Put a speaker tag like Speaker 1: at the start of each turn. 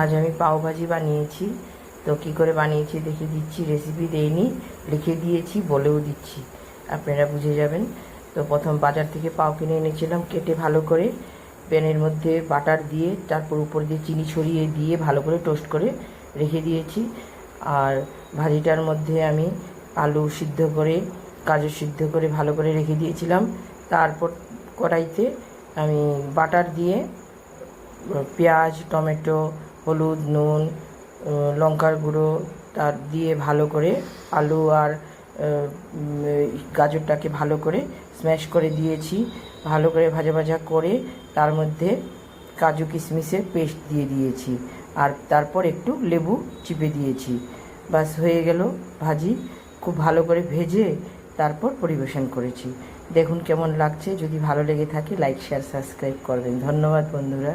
Speaker 1: আজ আমি পাও ভাজি বানিয়েছি। তো কি করে বানিয়েছি দেখে দিচ্ছি রেসিপি দেইনি, লিখে দিয়েছি, বলেও দিচ্ছি। আপনারা বুঝে যাবেন। তো প্রথম বাজার থেকে পাও কিনে এনেছিলাম কেটে ভালো করে। প্যানের মধ্যে বাটার দিয়ে, তারপর উপর দিয়ে চিনি ছড়িয়ে দিয়ে ভালো করে টোস্ট করে রেখে দিয়েছি। আর ভাজিটার মধ্যে আমি আলু সিদ্ধ করে গাজর সিদ্ধ করে ভালো করে রেখে দিয়েছিলাম। তারপর কড়াইতে আমি বাটার দিয়ে, পেঁয়াজ, টমেটো হলুদ, নুন লঙ্কার গুঁড়ো তার দিয়ে ভালো করে আলু আর গাজরটাকে ভালো করে স্ম্যাশ করে দিয়েছি। ভালো করে ভাজা ভাজা করে তার মধ্যে কাজু কিশমিশের পেস্ট দিয়ে দিয়েছি। আর তারপর একটু লেবু চিপে দিয়েছি। বাস হয়ে গেল ভাজি। খুব ভালো করে ভেজে তারপর পরিবেশন করেছি। দেখুন কেমন লাগছে। যদি ভালো লেগে থাকে লাইক শেয়ার সাবস্ক্রাইব করবেন। ধন্যবাদ বন্ধুরা।